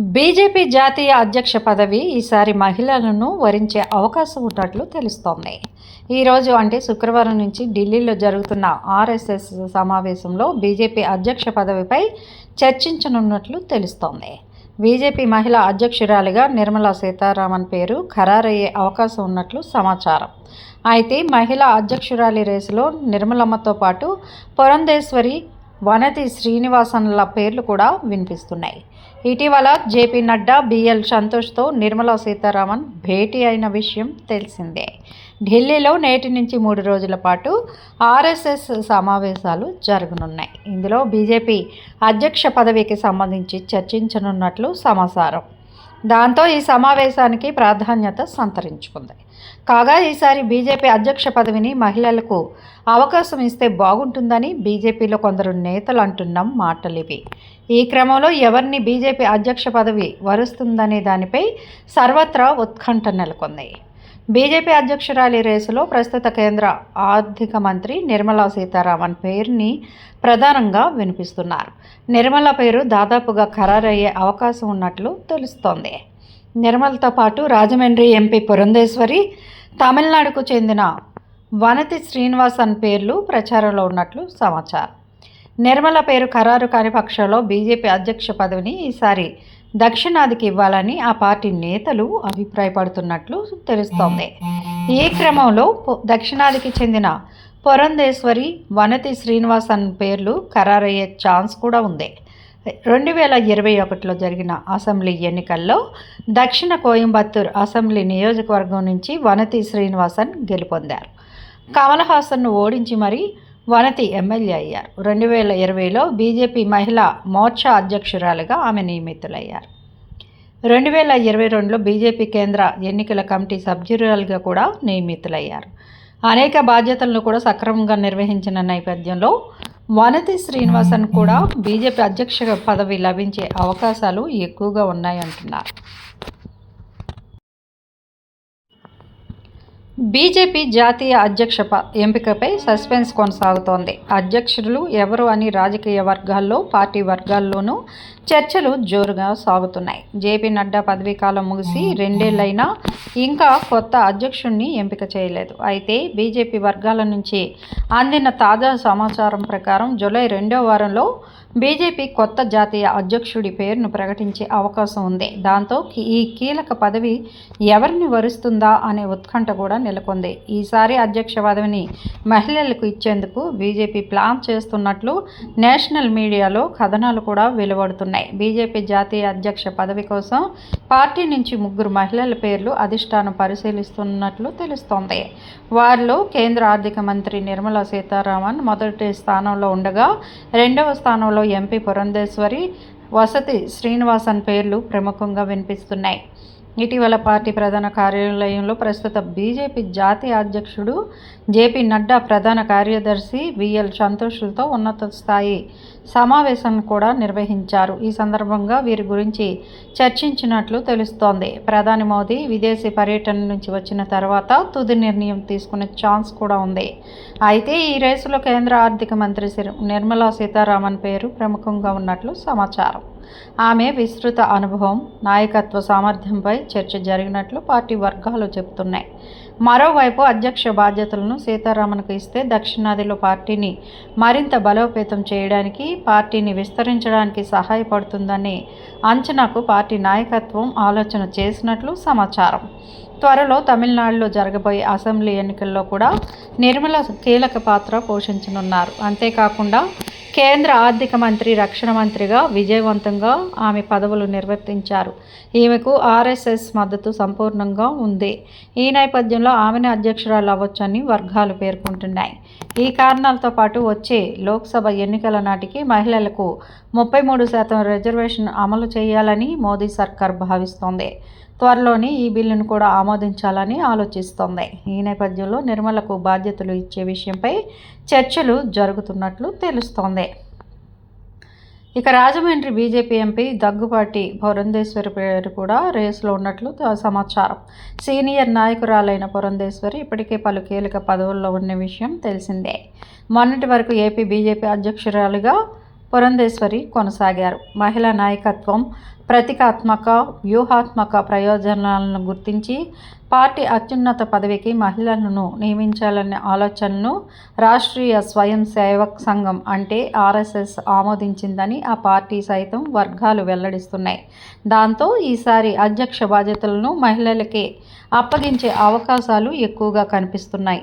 BJP జాతీయ అధ్యక్ష పదవి ఈసారి మహిళలను వరించే అవకాశం ఉన్నట్లు తెలుస్తోంది. ఈరోజు అంటే శుక్రవారం నుంచి ఢిల్లీలో జరుగుతున్న ఆర్ఎస్ఎస్ సమావేశంలో బీజేపీ అధ్యక్ష పదవిపై చర్చించనున్నట్లు తెలుస్తోంది. బీజేపీ మహిళా అధ్యక్షురాలిగా నిర్మలా సీతారామన్ పేరు ఖరారయ్యే అవకాశం ఉన్నట్లు సమాచారం. అయితే మహిళా అధ్యక్షురాలి రేసులో నిర్మలమ్మతో పాటు పురంధేశ్వరి వనతి శ్రీనివాసన్ల పేర్లు కూడా వినిపిస్తున్నాయి. ఇటీవల జేపీ నడ్డా బిఎల్ సంతోష్తో నిర్మలా సీతారామన్ భేటీ అయిన విషయం తెలిసిందే. ఢిల్లీలో నేటి నుంచి మూడు రోజుల పాటు ఆర్ఎస్ఎస్ సమావేశాలు జరగనున్నాయి. ఇందులో బీజేపీ అధ్యక్ష పదవికి సంబంధించి చర్చించనున్నట్లు సమాచారం. దాంతో ఈ సమావేశానికి ప్రాధాన్యత సంతరించుకుంది. కాగా ఈసారి బీజేపీ అధ్యక్ష పదవిని మహిళలకు అవకాశం ఇస్తే బాగుంటుందని బీజేపీలో కొందరు నేతలు అంటున్నాం మాటలివి. ఈ క్రమంలో ఎవరిని బీజేపీ అధ్యక్ష పదవి వరుస్తుందనే దానిపై సర్వత్రా ఉత్కంఠ నెలకొంది. బీజేపీ అధ్యక్షురాలి రేసులో ప్రస్తుత కేంద్ర ఆర్థిక మంత్రి నిర్మలా సీతారామన్ పేరుని ప్రధానంగా వినిపిస్తున్నారు. నిర్మల పేరు దాదాపుగా ఖరారయ్యే అవకాశం ఉన్నట్లు తెలుస్తోంది. నిర్మల్తో పాటు రాజమండ్రి ఎంపీ పురంధేశ్వరి తమిళనాడుకు చెందిన వనతి శ్రీనివాసన్ పేర్లు ప్రచారంలో ఉన్నట్లు సమాచారం. నిర్మల పేరు ఖరారు కాని పక్షంలో బీజేపీ అధ్యక్ష పదవిని ఈసారి దక్షిణాదికి ఇవ్వాలని ఆ పార్టీ నేతలు అభిప్రాయపడుతున్నట్లు తెలుస్తోంది. ఈ క్రమంలో దక్షిణాదికి చెందిన పురంధేశ్వరి వనతి శ్రీనివాసన్ పేర్లు ఖరారయ్యే ఛాన్స్ కూడా ఉంది. రెండు వేల ఇరవై ఒకటిలో జరిగిన అసెంబ్లీ ఎన్నికల్లో దక్షిణ కోయంబత్తూర్ అసెంబ్లీ నియోజకవర్గం నుంచి వనతి శ్రీనివాసన్ గెలుపొందారు. కమల్ హాసన్ను ఓడించి మరీ వనతి ఎమ్మెల్యే అయ్యారు. రెండు వేల ఇరవైలో బీజేపీ మహిళా మోర్చా అధ్యక్షురాలుగా ఆమె నియమితులయ్యారు. రెండు వేల ఇరవై రెండులో బీజేపీ కేంద్ర ఎన్నికల కమిటీ సభ్యురాలుగా కూడా నియమితులయ్యారు. అనేక బాధ్యతలను కూడా సక్రమంగా నిర్వహించిన నేపథ్యంలో వనతి శ్రీనివాసన్ కూడా బీజేపీ అధ్యక్ష పదవి లభించే అవకాశాలు ఎక్కువగా ఉన్నాయంటున్నారు. బీజేపీ జాతీయ అధ్యక్ష ఎంపికపై సస్పెన్స్ కొనసాగుతోంది. అధ్యక్షులు ఎవరు అని రాజకీయ వర్గాల్లో పార్టీ వర్గాల్లోనూ చర్చలు జోరుగా సాగుతున్నాయి. జేపీ నడ్డా పదవీ కాలం ముగిసి రెండేళ్ళైనా ఇంకా కొత్త అధ్యక్షుడిని ఎంపిక చేయలేదు. అయితే బీజేపీ వర్గాల నుంచి అందిన తాజా సమాచారం ప్రకారం జూలై రెండో వారంలో బీజేపీ కొత్త జాతీయ అధ్యక్షుడి పేరును ప్రకటించే అవకాశం ఉంది. దాంతో ఈ కీలక పదవి ఎవరిని వరుస్తుందా అనే ఉత్కంఠ కూడా నెలకొంది. ఈసారి అధ్యక్ష పదవిని మహిళలకు ఇచ్చేందుకు బీజేపీ ప్లాన్ చేస్తున్నట్లు నేషనల్ మీడియాలో కథనాలు కూడా వెలువడుతున్నాయి. బీజేపీ జాతీయ అధ్యక్ష పదవి కోసం పార్టీ నుంచి ముగ్గురు మహిళల పేర్లు అధిష్టానం పరిశీలిస్తున్నట్లు తెలుస్తోంది. వారిలో కేంద్ర ఆర్థిక మంత్రి నిర్మలా సీతారామన్ మొదటి స్థానంలో ఉండగా రెండవ స్థానంలో ఎంపీ పురంధేశ్వరి వసతి శ్రీనివాసన్ పేర్లు ప్రముఖంగా వినిపిస్తున్నాయి. ఇటీవల పార్టీ ప్రధాన కార్యాలయంలో ప్రస్తుత బీజేపీ జాతీయ అధ్యక్షుడు జేపీ నడ్డా ప్రధాన కార్యదర్శి విఎల్ సంతోష్లతో ఉన్నత స్థాయి సమావేశం కూడా నిర్వహించారు. ఈ సందర్భంగా వీరి గురించి చర్చించినట్లు తెలుస్తోంది. ప్రధాని మోదీ విదేశీ పర్యటన నుంచి వచ్చిన తర్వాత తుది నిర్ణయం తీసుకునే ఛాన్స్ కూడా ఉంది. అయితే ఈ రేసులో కేంద్ర ఆర్థిక మంత్రి శ్రీ నిర్మలా సీతారామన్ పేరు ప్రముఖంగా ఉన్నట్లు సమాచారం. ఆమె విస్తృత అనుభవం నాయకత్వ సామర్థ్యంపై చర్చ జరిగినట్లు పార్టీ వర్గాలు చెబుతున్నాయి. మరోవైపు అధ్యక్ష బాధ్యతలను సీతారామన్కు ఇస్తే దక్షిణాదిలో పార్టీని మరింత బలోపేతం చేయడానికి పార్టీని విస్తరించడానికి సహాయపడుతుందనే అంచనాకు పార్టీ నాయకత్వం ఆలోచన చేసినట్లు సమాచారం. త్వరలో తమిళనాడులో జరగబోయే అసెంబ్లీ ఎన్నికల్లో కూడా నిర్మల కీలక పాత్ర పోషించనున్నారు. అంతేకాకుండా కేంద్ర ఆర్థిక మంత్రి రక్షణ మంత్రిగా విజయవంతంగా ఆమె పదవులు నిర్వర్తించారు. ఈమెకు ఆర్ఎస్ఎస్ మద్దతు సంపూర్ణంగా ఉంది. ఈ నేపథ్యంలో ఆమెను అధ్యక్షురాలు అవ్వచ్చని వర్గాలు పేర్కొంటున్నాయి. ఈ కారణాలతో పాటు వచ్చే లోక్సభ ఎన్నికల నాటికి మహిళలకు ముప్పై మూడు శాతం రిజర్వేషన్ అమలు చేయాలని మోదీ సర్కార్ భావిస్తోంది. త్వరలోనే ఈ బిల్లును కూడా ఆమోదించాలని ఆలోచిస్తోంది. ఈ నేపథ్యంలో నిర్మలకు బాధ్యతలు ఇచ్చే విషయంపై చర్చలు జరుగుతున్నట్లు తెలుస్తోంది. ఇక రాజమండ్రి బీజేపీ ఎంపీ దగ్గుపాటి పురంధేశ్వరి పేరు కూడా రేసులో ఉన్నట్లు సమాచారం. సీనియర్ నాయకురాలైన పురంధేశ్వరి ఇప్పటికే పలు కీలక పదవుల్లో ఉన్న విషయం తెలిసిందే. మొన్నటి వరకు ఏపీ బీజేపీ అధ్యక్షురాలుగా పురంధేశ్వరి కొనసాగారు. మహిళా నాయకత్వం ప్రతీకాత్మక వ్యూహాత్మక ప్రయోజనాలను గుర్తించి పార్టీ అత్యున్నత పదవికి మహిళలను నియమించాలనే ఆలోచనను రాష్ట్రీయ స్వయం సేవక్ సంఘం అంటే ఆర్ఎస్ఎస్ ఆమోదించిందని ఆ పార్టీ సైతం వర్గాలు వెల్లడిస్తున్నాయి. దాంతో ఈసారి అధ్యక్ష బాధ్యతలను మహిళలకే అప్పగించే అవకాశాలు ఎక్కువగా కనిపిస్తున్నాయి.